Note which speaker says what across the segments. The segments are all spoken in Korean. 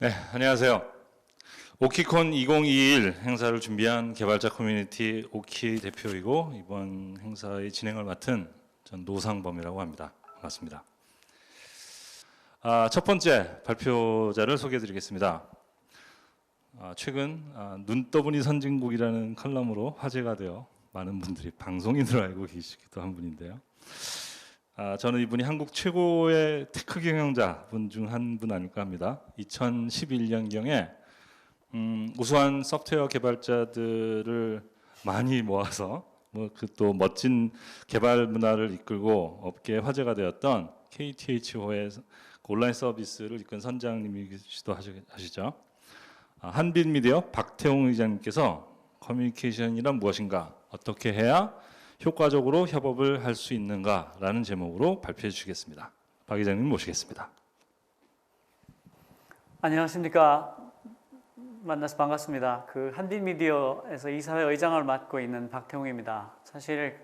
Speaker 1: 네, 안녕하세요. 오키콘 2021 행사를 준비한 개발자 커뮤니티 오키 대표이고 이번 행사의 진행을 맡은 전 노상범이라고 합니다. 반갑습니다. 아, 첫 번째 발표자를 소개해드리겠습니다. 아, 최근 아, 눈 떠보니 선진국이라는 칼럼으로 화제가 되어 많은 분들이 방송인으로 알고 계시기도 한 분인데요. 아, 저는 이분이 한국 최고의 테크 경영자 분 중 한 분 아닐까 합니다. 2011년경에 음, 우수한 소프트웨어 개발자들을 많이 모아서 뭐 그 또 멋진 개발 문화를 이끌고 업계에 화제가 되었던 KTH호의 온라인 서비스를 이끈 선장님이시도 하시- 하시죠. 아, 한빛미디어 박태웅 의장님께서 커뮤니케이션이란 무엇인가 어떻게 해야 효과적으로 협업을 할 수 있는가라는 제목으로 발표해 주시겠습니다. 박 의장님 모시겠습니다.
Speaker 2: 안녕하십니까. 만나서 반갑습니다. 그 한빛미디어에서 이사회 의장을 맡고 있는 박태웅입니다. 사실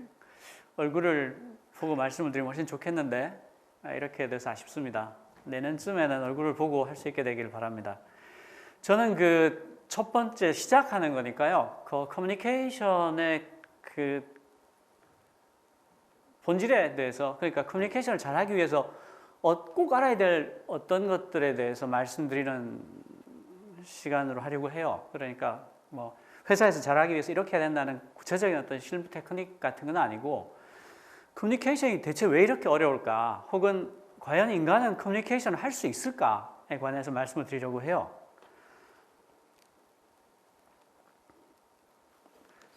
Speaker 2: 얼굴을 보고 말씀을 드리면 훨씬 좋겠는데 아, 이렇게 돼서 아쉽습니다. 내년쯤에는 얼굴을 보고 할 수 있게 되길 바랍니다. 저는 그 첫 번째 시작하는 거니까요. 그 커뮤니케이션의 그 본질에 대해서 그러니까 커뮤니케이션을 잘 하기 위해서 어, 꼭 알아야 될 어떤 것들에 대해서 말씀드리는 시간으로 하려고 해요. 그러니까 뭐 회사에서 잘하기 위해서 이렇게 해야 된다는 구체적인 어떤 실무 테크닉 같은 건 아니고 커뮤니케이션이 대체 왜 이렇게 어려울까? 혹은 과연 인간은 커뮤니케이션을 할 수 있을까에 관해서 말씀을 드리려고 해요.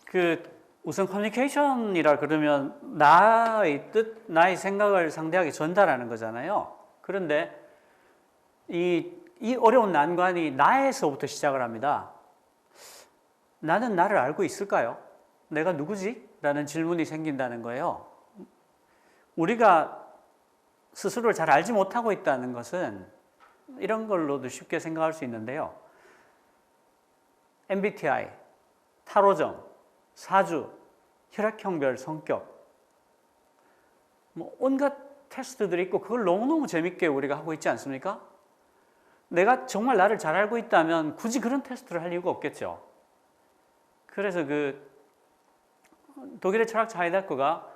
Speaker 2: 그 우선 커뮤니케이션이라 그러면 나의 뜻, 나의 생각을 상대에게 전달하는 거잖아요. 그런데 이, 이 어려운 난관이 나에서부터 시작을 합니다. 나는 나를 알고 있을까요? 내가 누구지? 라는 질문이 생긴다는 거예요. 우리가 스스로를 잘 알지 못하고 있다는 것은 이런 걸로도 쉽게 생각할 수 있는데요. MBTI, 타로점, 사주, 혈액형별, 성격, 뭐 온갖 테스트들이 있고 그걸 너무너무 재밌게 우리가 하고 있지 않습니까? 내가 정말 나를 잘 알고 있다면 굳이 그런 테스트를 할 이유가 없겠죠. 그래서 그 독일의 철학자 하이데거가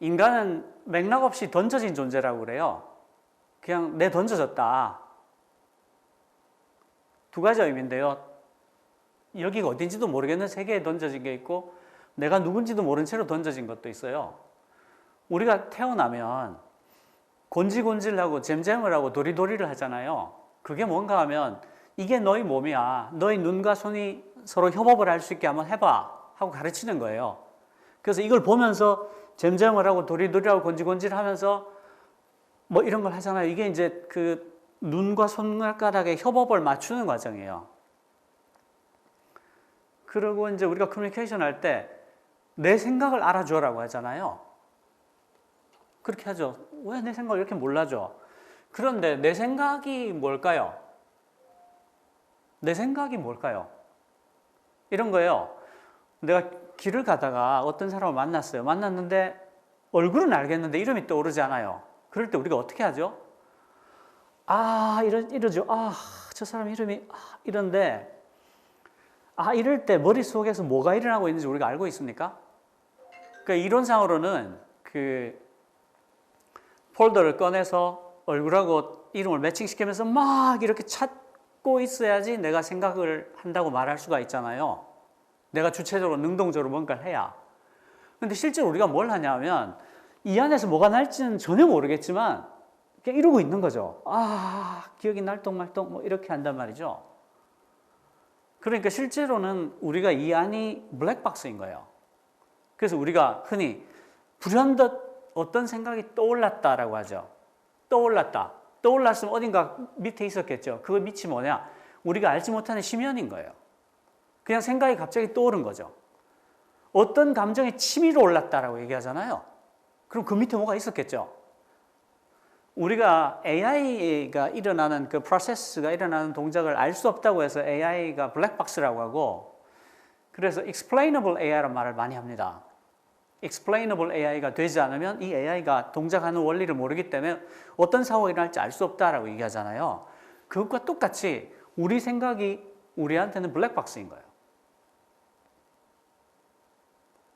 Speaker 2: 인간은 맥락 없이 던져진 존재라고 그래요. 그냥 내 던져졌다. 두 가지 의미인데요. 여기가 어딘지도 모르겠는 세계에 던져진 게 있고 내가 누군지도 모른 채로 던져진 것도 있어요. 우리가 태어나면 곤질곤질하고 잼잼을 하고 도리도리를 하잖아요. 그게 뭔가 하면 이게 너희 몸이야. 너희 눈과 손이 서로 협업을 할 수 있게 한번 해봐. 하고 가르치는 거예요. 그래서 이걸 보면서 잼잼을 하고 도리도리하고 곤질곤질 하면서 뭐 이런 걸 하잖아요. 이게 이제 그 눈과 손가락의 협업을 맞추는 과정이에요. 그리고 이제 우리가 커뮤니케이션 할 때 내 생각을 알아줘라고 하잖아요. 그렇게 하죠. 왜 내 생각을 이렇게 몰라줘? 그런데 내 생각이 뭘까요? 내 생각이 뭘까요? 이런 거예요. 내가 길을 가다가 어떤 사람을 만났어요. 만났는데 얼굴은 알겠는데 이름이 떠오르지 않아요. 그럴 때 우리가 어떻게 하죠? 아, 이러, 이러죠. 아, 저 사람 이름이, 아, 이런데, 아, 이럴 때 머릿속에서 뭐가 일어나고 있는지 우리가 알고 있습니까? 그러니까 이론상으로는 그 폴더를 꺼내서 얼굴하고 이름을 매칭시키면서 막 이렇게 찾고 있어야지 내가 생각을 한다고 말할 수가 있잖아요. 내가 주체적으로 능동적으로 뭔가를 해야. 근데 실제로 우리가 뭘 하냐면 이 안에서 뭐가 날지는 전혀 모르겠지만 그냥 이러고 있는 거죠. 아, 기억이 날똥말똥 뭐 이렇게 한단 말이죠. 그러니까 실제로는 우리가 이 안이 블랙박스인 거예요. 그래서 우리가 흔히 불현듯 어떤 생각이 떠올랐다라고 하죠. 떠올랐다. 떠올랐으면 어딘가 밑에 있었겠죠. 그 밑이 뭐냐? 우리가 알지 못하는 심연인 거예요. 그냥 생각이 갑자기 떠오른 거죠. 어떤 감정이 치밀어 올랐다라고 얘기하잖아요. 그럼 그 밑에 뭐가 있었겠죠. 우리가 AI가 일어나는 그 프로세스가 일어나는 동작을 알 수 없다고 해서 AI가 블랙박스라고 하고 그래서 explainable AI라는 말을 많이 합니다. Explainable AI가 되지 않으면 이 AI가 동작하는 원리를 모르기 때문에 어떤 사고가 일어날지 알 수 없다라고 얘기하잖아요. 그것과 똑같이 우리 생각이 우리한테는 블랙박스인 거예요.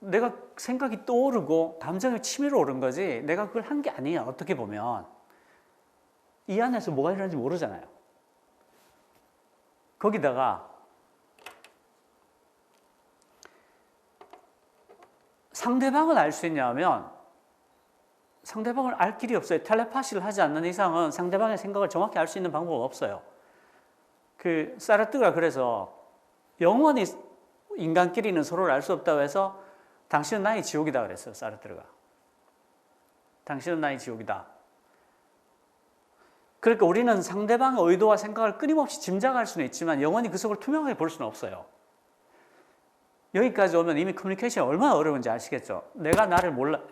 Speaker 2: 내가 생각이 떠오르고 감정이 치밀어 오른 거지 내가 그걸 한 게 아니야 어떻게 보면 이 안에서 뭐가 일어나는지 모르잖아요 거기다가 상대방을 알 수 있냐면 상대방을 알 길이 없어요 텔레파시를 하지 않는 이상은 상대방의 생각을 정확히 알 수 있는 방법은 없어요 그 사르트가 그래서 영원히 인간끼리는 서로를 알 수 없다고 해서 당신은 나의 지옥이다 그랬어요, 사르트르가. 당신은 나의 지옥이다. 그러니까 우리는 상대방의 의도와 생각을 끊임없이 짐작할 수는 있지만 영원히 그 속을 투명하게 볼 수는 없어요. 여기까지 오면 이미 커뮤니케이션이 얼마나 어려운지 아시겠죠? 내가 나를 몰라요.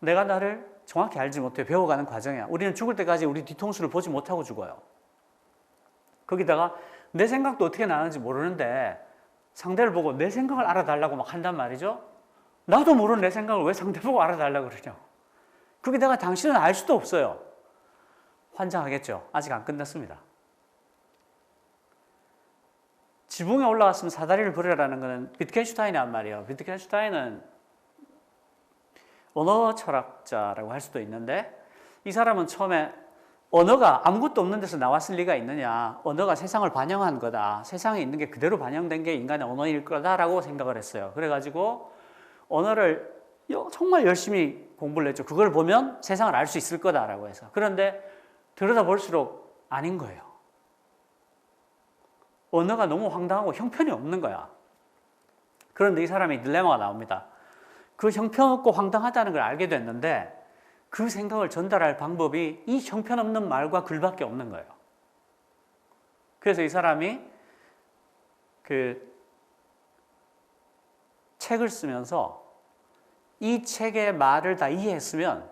Speaker 2: 내가 나를 정확히 알지 못해 배워가는 과정이야. 우리는 죽을 때까지 우리 뒤통수를 보지 못하고 죽어요. 거기다가 내 생각도 어떻게 나는지 모르는데 상대를 보고 내 생각을 알아달라고 막 한단 말이죠. 나도 모르는 내 생각을 왜 상대 보고 알아달라고 그러냐고. 거기다가 당신은 알 수도 없어요. 환장하겠죠. 아직 안 끝났습니다. 지붕에 올라갔으면 사다리를 버려라는 것은 비트겐슈타인이 한 말이에요. 비트겐슈타인은 언어 철학자라고 할 수도 있는데 이 사람은 처음에 언어가 아무것도 없는 데서 나왔을 리가 있느냐. 언어가 세상을 반영한 거다. 세상에 있는 게 그대로 반영된 게 인간의 언어일 거다라고 생각을 했어요. 그래가지고 언어를 정말 열심히 공부를 했죠. 그걸 보면 세상을 알 수 있을 거다라고 해서. 그런데 들여다볼수록 아닌 거예요. 언어가 너무 황당하고 형편이 없는 거야. 그런데 이 사람이 딜레마가 나옵니다. 그 형편없고 황당하다는 걸 알게 됐는데 그 생각을 전달할 방법이 이 형편없는 말과 글밖에 없는 거예요. 그래서 이 사람이 그 책을 쓰면서 이 책의 말을 다 이해했으면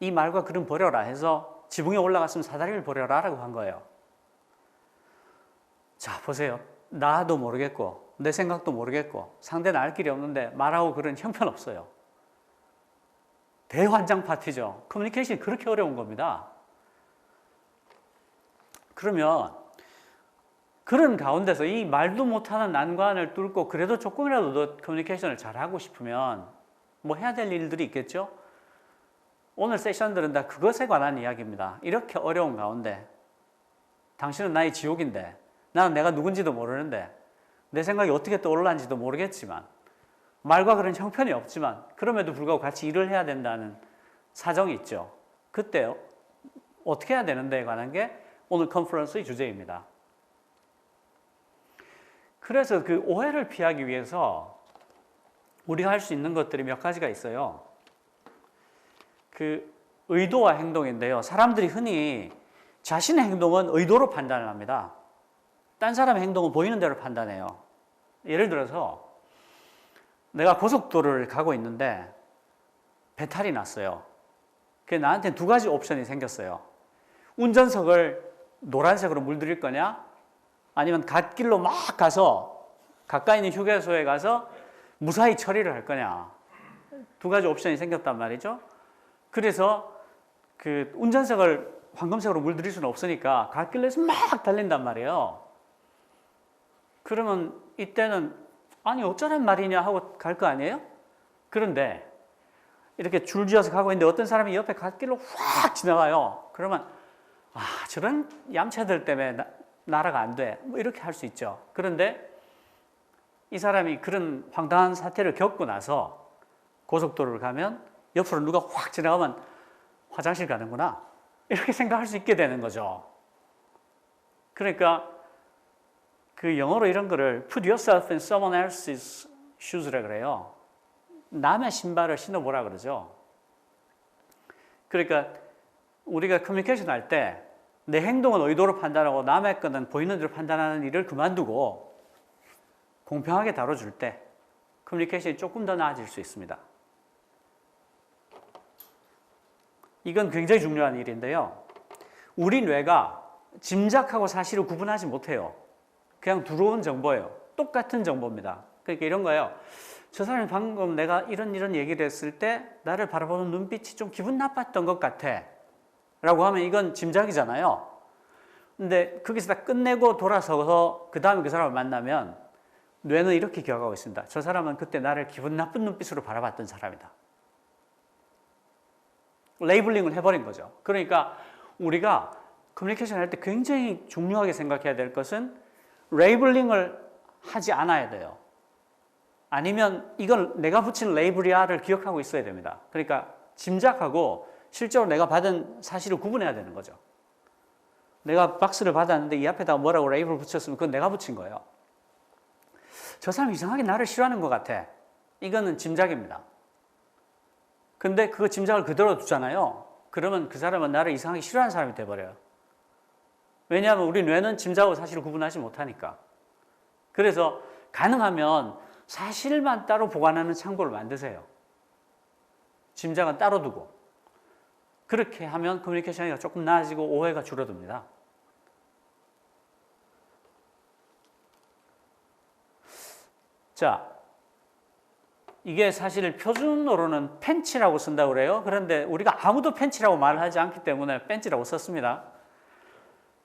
Speaker 2: 이 말과 글은 버려라 해서 지붕에 올라갔으면 사다리를 버려라 라고 한 거예요. 자, 보세요. 나도 모르겠고, 내 생각도 모르겠고, 상대는 알 길이 없는데 말하고 글은 형편 없어요. 대환장 파티죠. 커뮤니케이션이 그렇게 어려운 겁니다. 그러면 그런 가운데서 이 말도 못하는 난관을 뚫고 그래도 조금이라도 더 커뮤니케이션을 잘하고 싶으면 뭐 해야 될 일들이 있겠죠? 오늘 세션들은 다 그것에 관한 이야기입니다. 이렇게 어려운 가운데 당신은 나의 지옥인데 나는 내가 누군지도 모르는데 내 생각이 어떻게 떠올랐는지도 모르겠지만 말과 그런 형편이 없지만 그럼에도 불구하고 같이 일을 해야 된다는 사정이 있죠. 그때 어떻게 해야 되는데에 관한 게 오늘 컨퍼런스의 주제입니다. 그래서 그 오해를 피하기 위해서 우리가 할 수 있는 것들이 몇 가지가 있어요. 그 의도와 행동인데요. 사람들이 흔히 자신의 행동은 의도로 판단을 합니다. 딴 사람의 행동은 보이는 대로 판단해요. 예를 들어서 내가 고속도로를 가고 있는데 배탈이 났어요. 그 나한테 두 가지 옵션이 생겼어요. 운전석을 노란색으로 물들일 거냐? 아니면 갓길로 막 가서 가까이 있는 휴게소에 가서 무사히 처리를 할 거냐? 두 가지 옵션이 생겼단 말이죠. 그래서 그 운전석을 황금색으로 물들일 수는 없으니까 갓길로에서 막 달린단 말이에요. 그러면 이때는 아니 어쩌란 말이냐 하고 갈 거 아니에요? 그런데 이렇게 줄지어서 가고 있는데 어떤 사람이 옆에 갓길로 확 지나가요. 그러면 아 저런 얌체들 때문에 나, 나라가 안 돼. 뭐 이렇게 할 수 있죠. 그런데 이 사람이 그런 황당한 사태를 겪고 나서 고속도로를 가면 옆으로 누가 확 지나가면 화장실 가는구나. 이렇게 생각할 수 있게 되는 거죠. 그러니까 그 영어로 이런 거를 put yourself in someone else's shoes라 그래요. 남의 신발을 신어보라 그러죠. 그러니까 우리가 커뮤니케이션 할 때 내 행동은 의도로 판단하고 남의 거는 보이는 대로 판단하는 일을 그만두고 공평하게 다뤄줄 때 커뮤니케이션이 조금 더 나아질 수 있습니다. 이건 굉장히 중요한 일인데요. 우리 뇌가 짐작하고 사실을 구분하지 못해요. 그냥 들어온 정보예요. 똑같은 정보입니다. 그러니까 이런 거예요. 저 사람이 방금 내가 이런 이런 얘기를 했을 때 나를 바라보는 눈빛이 좀 기분 나빴던 것 같아. 라고 하면 이건 짐작이잖아요. 근데 거기서 다 끝내고 돌아서서 그 다음에 그 사람을 만나면 뇌는 이렇게 기억하고 있습니다. 저 사람은 그때 나를 기분 나쁜 눈빛으로 바라봤던 사람이다. 레이블링을 해버린 거죠. 그러니까 우리가 커뮤니케이션 할 때 굉장히 중요하게 생각해야 될 것은 레이블링을 하지 않아야 돼요. 아니면 이건 내가 붙인 레이블이야를 기억하고 있어야 됩니다. 그러니까 짐작하고 실제로 내가 받은 사실을 구분해야 되는 거죠. 내가 박스를 받았는데 이 앞에다가 뭐라고 레이블 붙였으면 그건 내가 붙인 거예요. 저 사람 이상하게 나를 싫어하는 것 같아. 이거는 짐작입니다. 근데 그 짐작을 그대로 두잖아요. 그러면 그 사람은 나를 이상하게 싫어하는 사람이 돼버려요. 왜냐하면 우리 뇌는 짐작하고 사실을 구분하지 못하니까. 그래서 가능하면 사실만 따로 보관하는 창고를 만드세요. 짐작은 따로 두고. 그렇게 하면 커뮤니케이션이 조금 나아지고 오해가 줄어듭니다. 자, 이게 사실 표준어로는 팬치라고 쓴다고 그래요. 그런데 우리가 아무도 팬치라고 말하지 않기 때문에 벤치라고 썼습니다.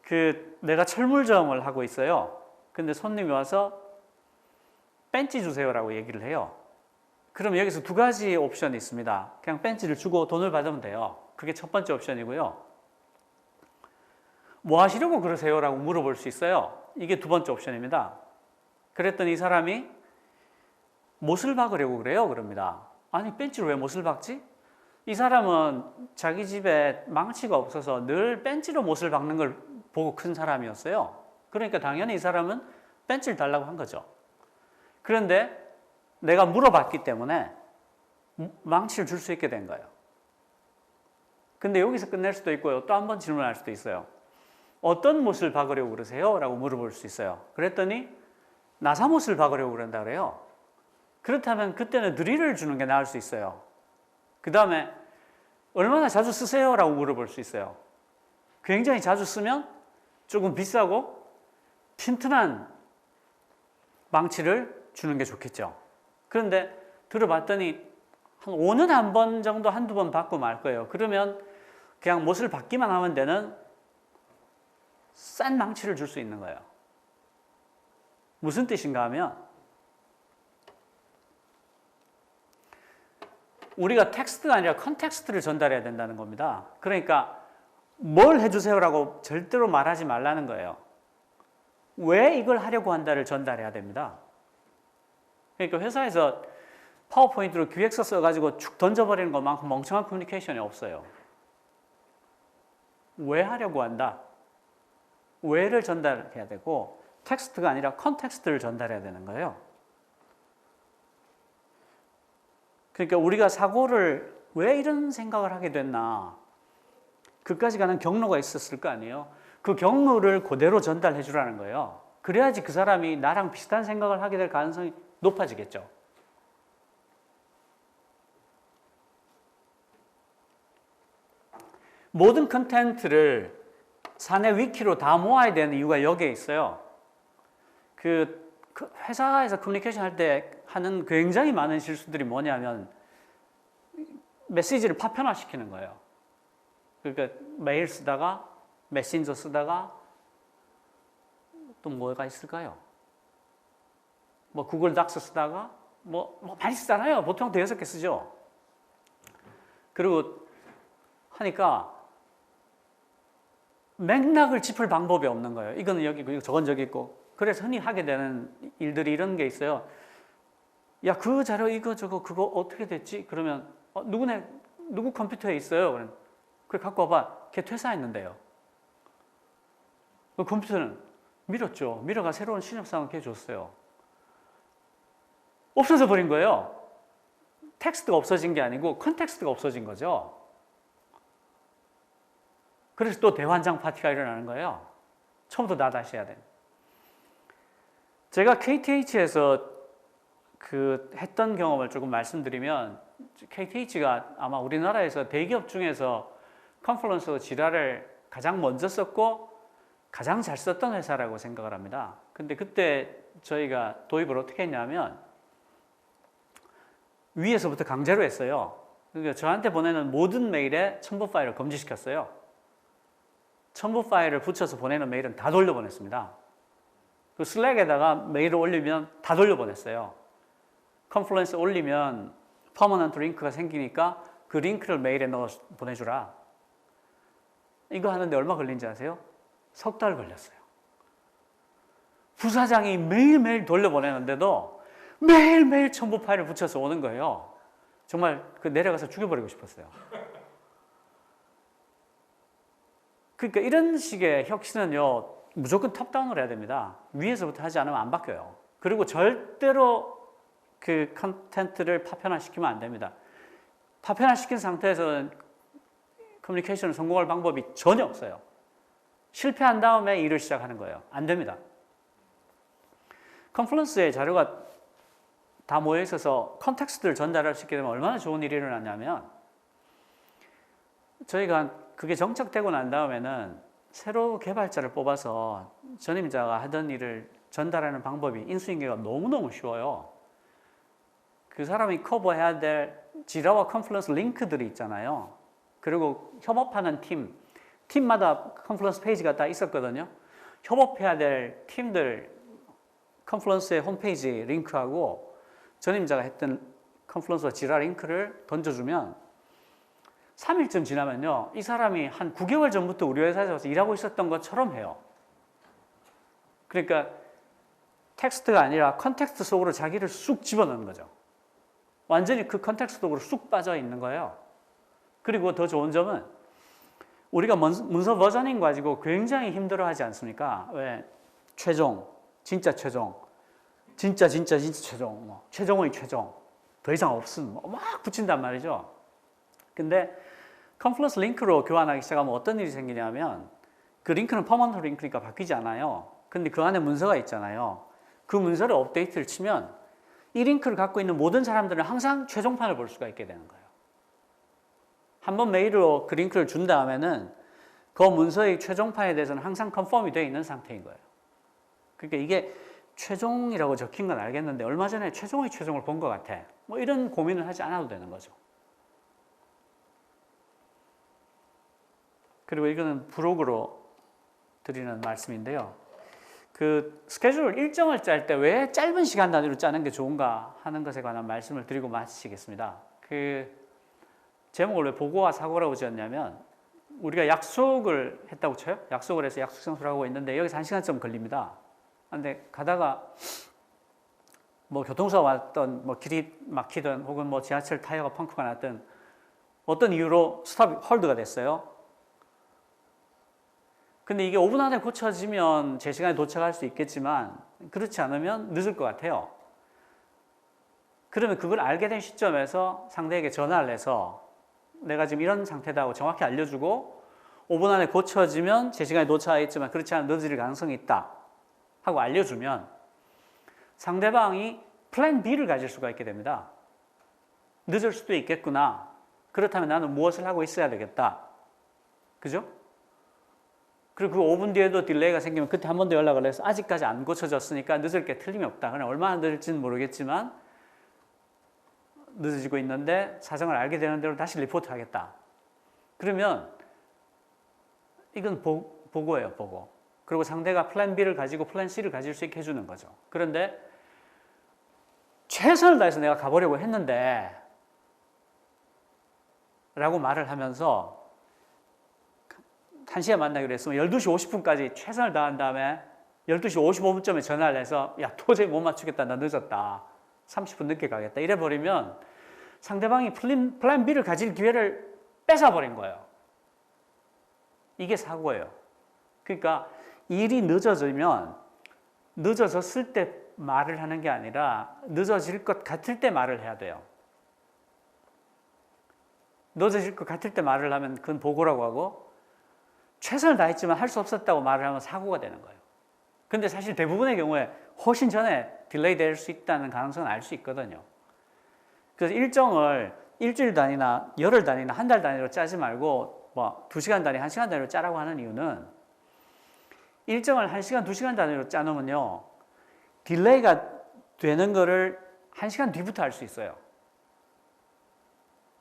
Speaker 2: 그 내가 철물점을 하고 있어요. 근데 손님이 와서 벤치 주세요라고 얘기를 해요. 그럼 여기서 두 가지 옵션이 있습니다. 그냥 벤치를 주고 돈을 받으면 돼요. 그게 첫 번째 옵션이고요. 뭐 하시려고 그러세요 라고 물어볼 수 있어요. 이게 두 번째 옵션입니다. 그랬더니 이 사람이 못을 박으려고 그래요. 그럽니다. 아니, 벤치를 왜 못을 박지? 이 사람은 자기 집에 망치가 없어서 늘 벤치로 못을 박는 걸 보고 큰 사람이었어요. 그러니까 당연히 이 사람은 벤치를 달라고 한 거죠. 그런데 내가 물어봤기 때문에 망치를 줄 수 있게 된 거예요. 근데 여기서 끝낼 수도 있고요. 또 한 번 질문할 수도 있어요. 어떤 못을 박으려고 그러세요? 라고 물어볼 수 있어요. 그랬더니 나사못을 박으려고 그런다 그래요. 그렇다면 그때는 드릴을 주는 게 나을 수 있어요. 그 다음에 얼마나 자주 쓰세요? 라고 물어볼 수 있어요. 굉장히 자주 쓰면 조금 비싸고 튼튼한 망치를 주는 게 좋겠죠. 그런데 들어봤더니 한 5년에 한번 정도 한두 번 받고 말 거예요. 그러면 그냥 못을 받기만 하면 되는 싼 망치를 줄 수 있는 거예요. 무슨 뜻인가 하면 우리가 텍스트가 아니라 컨텍스트를 전달해야 된다는 겁니다. 그러니까 뭘 해주세요라고 절대로 말하지 말라는 거예요. 왜 이걸 하려고 한다를 전달해야 됩니다. 그러니까 회사에서 파워포인트로 기획서 써가지고 축 던져버리는 것만큼 멍청한 커뮤니케이션이 없어요. 왜 하려고 한다? 왜를 전달해야 되고 텍스트가 아니라 컨텍스트를 전달해야 되는 거예요. 그러니까 우리가 사고를 왜 이런 생각을 하게 됐나? 그까지 가는 경로가 있었을 거 아니에요. 그 경로를 그대로 전달해 주라는 거예요. 그래야지 그 사람이 나랑 비슷한 생각을 하게 될 가능성이 높아지겠죠. 모든 컨텐츠를 사내 위키로 다 모아야 되는 이유가 여기에 있어요. 그, 그 회사에서 커뮤니케이션 할 때 하는 굉장히 많은 실수들이 뭐냐면 메시지를 파편화 시키는 거예요. 그러니까 메일 쓰다가 메신저 쓰다가 또 뭐가 있을까요? 뭐 구글 닥스 쓰다가 뭐, 뭐 많이 쓰잖아요. 보통 대여섯 개 쓰죠. 그리고 하니까 맥락을 짚을 방법이 없는 거예요. 이거는 여기 있고, 저건 저기 있고. 그래서 흔히 하게 되는 일들이 이런 게 있어요. 야, 그 자료 이거 저거 그거 어떻게 됐지? 그러면 어, 누구네 누구 컴퓨터에 있어요? 그럼 그래 갖고 와봐. 걔 퇴사했는데요. 그 컴퓨터는 밀었죠. 밀어가 새로운 신협상을 걔 줬어요. 없어져 버린 거예요. 텍스트가 없어진 게 아니고 컨텍스트가 없어진 거죠. 그래서 또 대환장 파티가 일어나는 거예요. 처음부터 나 다시 해야 돼. 제가 KTH에서 그 했던 경험을 조금 말씀드리면 KTH가 아마 우리나라에서 대기업 중에서 컨퍼런스 지라를 가장 먼저 썼고 가장 잘 썼던 회사라고 생각을 합니다. 근데 그때 저희가 도입을 어떻게 했냐면 위에서부터 강제로 했어요. 그러니까 저한테 보내는 모든 메일에 첨부 파일을 금지시켰어요. 첨부 파일을 붙여서 보내는 메일은 다 돌려보냈습니다. 그 슬랙에다가 메일을 올리면 다 돌려보냈어요. 컨플루언스 올리면 퍼머넌트 링크가 생기니까 그 링크를 메일에 넣어 보내주라. 이거 하는데 얼마 걸린지 아세요? 석 달 걸렸어요. 부사장이 매일매일 돌려보내는데도 매일매일 첨부 파일을 붙여서 오는 거예요. 정말 그 내려가서 죽여버리고 싶었어요. 그러니까 이런 식의 혁신은요, 무조건 탑다운으로 해야 됩니다. 위에서부터 하지 않으면 안 바뀌어요. 그리고 절대로 그 컨텐츠를 파편화시키면 안 됩니다. 파편화시킨 상태에서는 커뮤니케이션을 성공할 방법이 전혀 없어요. 실패한 다음에 일을 시작하는 거예요. 안 됩니다. 컨플런스에 자료가 다 모여 있어서 컨텍스트를 전달할 수 있게 되면 얼마나 좋은 일이 일어나냐면 저희가 그게 정착되고 난 다음에는 새로 개발자를 뽑아서 전임자가 하던 일을 전달하는 방법이 인수인계가 너무너무 쉬워요. 그 사람이 커버해야 될 지라와 컨플런스 링크들이 있잖아요. 그리고 협업하는 팀, 팀마다 컨플런스 페이지가 다 있었거든요. 협업해야 될 팀들 컨플런스의 홈페이지 링크하고 전임자가 했던 컨플런스와 지라 링크를 던져주면 3일쯤 지나면요. 이 사람이 한 9개월 전부터 우리 회사에서 일하고 있었던 것처럼 해요. 그러니까 텍스트가 아니라 컨텍스트 속으로 자기를 쑥 집어넣는 거죠. 완전히 그 컨텍스트 속으로 쑥 빠져 있는 거예요. 그리고 더 좋은 점은 우리가 문- 문서 버저닝 가지고 굉장히 힘들어하지 않습니까? 왜 최종, 진짜 최종, 진짜 진짜 진짜 최종, 뭐 최종의 최종, 더 이상 없음, 뭐막 붙인단 말이죠. 근데 컨플러스 링크로 교환하기 시작하면 어떤 일이 생기냐면 그 링크는 퍼먼트 링크니까 바뀌지 않아요. 근데 그 안에 문서가 있잖아요. 그 문서를 업데이트를 치면 이 링크를 갖고 있는 모든 사람들은 항상 최종판을 볼 수가 있게 되는 거예요. 한번 메일로 그 링크를 준 다음에는 그 문서의 최종판에 대해서는 항상 컨펌이 되어 있는 상태인 거예요. 그러니까 이게 최종이라고 적힌 건 알겠는데 얼마 전에 최종의 최종을 본 것 같아. 뭐 이런 고민을 하지 않아도 되는 거죠. 그리고 이거는 브로그로 드리는 말씀인데요. 그 스케줄 일정을 짤 때 왜 짧은 시간 단위로 짜는 게 좋은가 하는 것에 관한 말씀을 드리고 마치겠습니다. 그 제목을 왜 보고와 사고라고 지었냐면 우리가 약속을 했다고 쳐요. 약속을 해서 약속 장소를 하고 있는데 여기서 한 시간쯤 걸립니다. 근데 가다가 뭐 교통사고 왔던 뭐 길이 막히든 혹은 뭐 지하철 타이어가 펑크가 났든 어떤 이유로 스탑 홀드가 됐어요. 근데 이게 5분 안에 고쳐지면 제 시간에 도착할 수 있겠지만 그렇지 않으면 늦을 것 같아요. 그러면 그걸 알게 된 시점에서 상대에게 전화를 해서 내가 지금 이런 상태다고 정확히 알려주고 5분 안에 고쳐지면 제 시간에 도착하겠지만 그렇지 않으면 늦을 가능성이 있다 하고 알려주면 상대방이 플랜 B를 가질 수가 있게 됩니다. 늦을 수도 있겠구나. 그렇다면 나는 무엇을 하고 있어야 되겠다. 그죠? 그리고 그 5분 뒤에도 딜레이가 생기면 그때 한 번 더 연락을 해서 아직까지 안 고쳐졌으니까 늦을 게 틀림이 없다. 그냥 얼마나 늦을지는 모르겠지만 늦어지고 있는데 사정을 알게 되는 대로 다시 리포트 하겠다. 그러면 이건 보, 보고예요, 보고. 그리고 상대가 플랜 B를 가지고 플랜 C를 가질 수 있게 해주는 거죠. 그런데 최선을 다해서 내가 가보려고 했는데 라고 말을 하면서 1시에 만나기로 했으면 12시 50분까지 최선을 다한 다음에 12시 55분쯤에 전화를 해서 야 도저히 못 맞추겠다 나 늦었다 30분 늦게 가겠다. 이래 버리면 상대방이 플랜, 플랜 B를 가질 기회를 뺏어 버린 거예요. 이게 사고예요. 그러니까 일이 늦어지면 늦어졌을 때 말을 하는 게 아니라 늦어질 것 같을 때 말을 해야 돼요. 늦어질 것 같을 때 말을 하면 그건 보고라고 하고 최선을 다했지만 할 수 없었다고 말을 하면 사고가 되는 거예요. 근데 사실 대부분의 경우에 훨씬 전에 딜레이 될 수 있다는 가능성은 알 수 있거든요. 그래서 일정을 일주일 단위나 열흘 단위나 한 달 단위로 짜지 말고 뭐 2시간 단위, 1시간 단위로 짜라고 하는 이유는 일정을 1시간, 2시간 단위로 짜놓으면요. 딜레이가 되는 거를 1시간 뒤부터 할 수 있어요.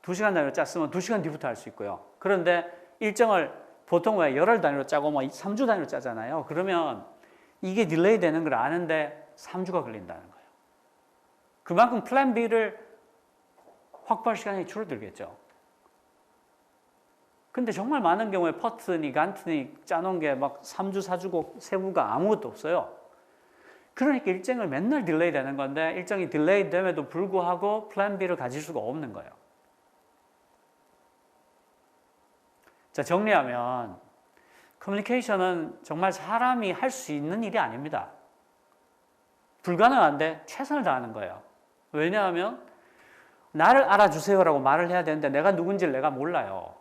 Speaker 2: 2시간 단위로 짰으면 2시간 뒤부터 할 수 있고요. 그런데 일정을 보통 왜 열흘 단위로 짜고 뭐 3주 단위로 짜잖아요. 그러면 이게 딜레이 되는 걸 아는데 3주가 걸린다는 거예요. 그만큼 플랜 B를 확보할 시간이 줄어들겠죠. 근데 정말 많은 경우에 퍼트니 간트니 짜놓은 게 막 3주, 4주고 세부가 아무것도 없어요. 그러니까 일정을 맨날 딜레이 되는 건데 일정이 딜레이 됨에도 불구하고 플랜 B를 가질 수가 없는 거예요. 자, 정리하면 커뮤니케이션은 정말 사람이 할 수 있는 일이 아닙니다. 불가능한데 최선을 다하는 거예요. 왜냐하면 나를 알아주세요라고 말을 해야 되는데 내가 누군지를 내가 몰라요.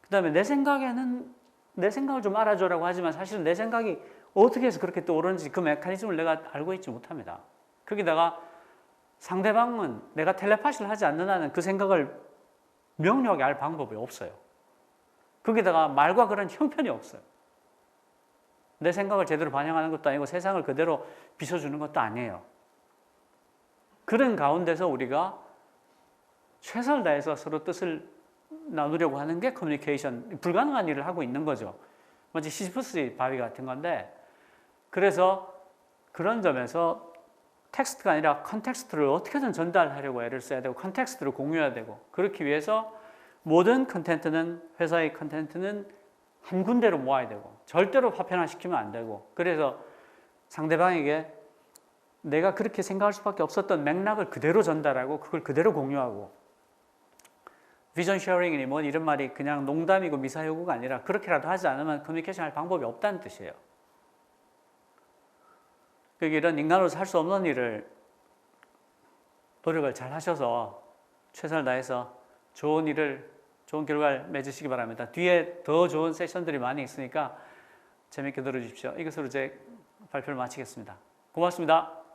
Speaker 2: 그 다음에 내 생각에는 내 생각을 좀 알아줘라고 하지만 사실은 내 생각이 어떻게 해서 그렇게 떠오르는지 그 메커니즘을 내가 알고 있지 못합니다. 거기다가 상대방은 내가 텔레파시를 하지 않는 한은 그 생각을 명료하게 알 방법이 없어요. 거기다가 말과 그런 형편이 없어요. 내 생각을 제대로 반영하는 것도 아니고 세상을 그대로 비춰주는 것도 아니에요. 그런 가운데서 우리가 최선을 다해서 서로 뜻을 나누려고 하는 게 커뮤니케이션, 불가능한 일을 하고 있는 거죠. 마치 시시프스 바위 같은 건데, 그래서 그런 점에서 텍스트가 아니라 컨텍스트를 어떻게든 전달하려고 애를 써야 되고, 컨텍스트를 공유해야 되고, 그렇기 위해서 모든 컨텐츠는, 회사의 컨텐츠는 한 군데로 모아야 되고, 절대로 파편화시키면 안 되고, 그래서 상대방에게 내가 그렇게 생각할 수밖에 없었던 맥락을 그대로 전달하고, 그걸 그대로 공유하고, 비전 쉐어링이니 뭐 이런 말이 그냥 농담이고 미사여구가 아니라 그렇게라도 하지 않으면 커뮤니케이션 할 방법이 없다는 뜻이에요. 그러니까 이런 인간으로서 할 수 없는 일을 노력을 잘 하셔서 최선을 다해서 좋은 일을 좋은 결과를 맺으시기 바랍니다. 뒤에 더 좋은 세션들이 많이 있으니까 재밌게 들어주십시오. 이것으로 제 발표를 마치겠습니다. 고맙습니다.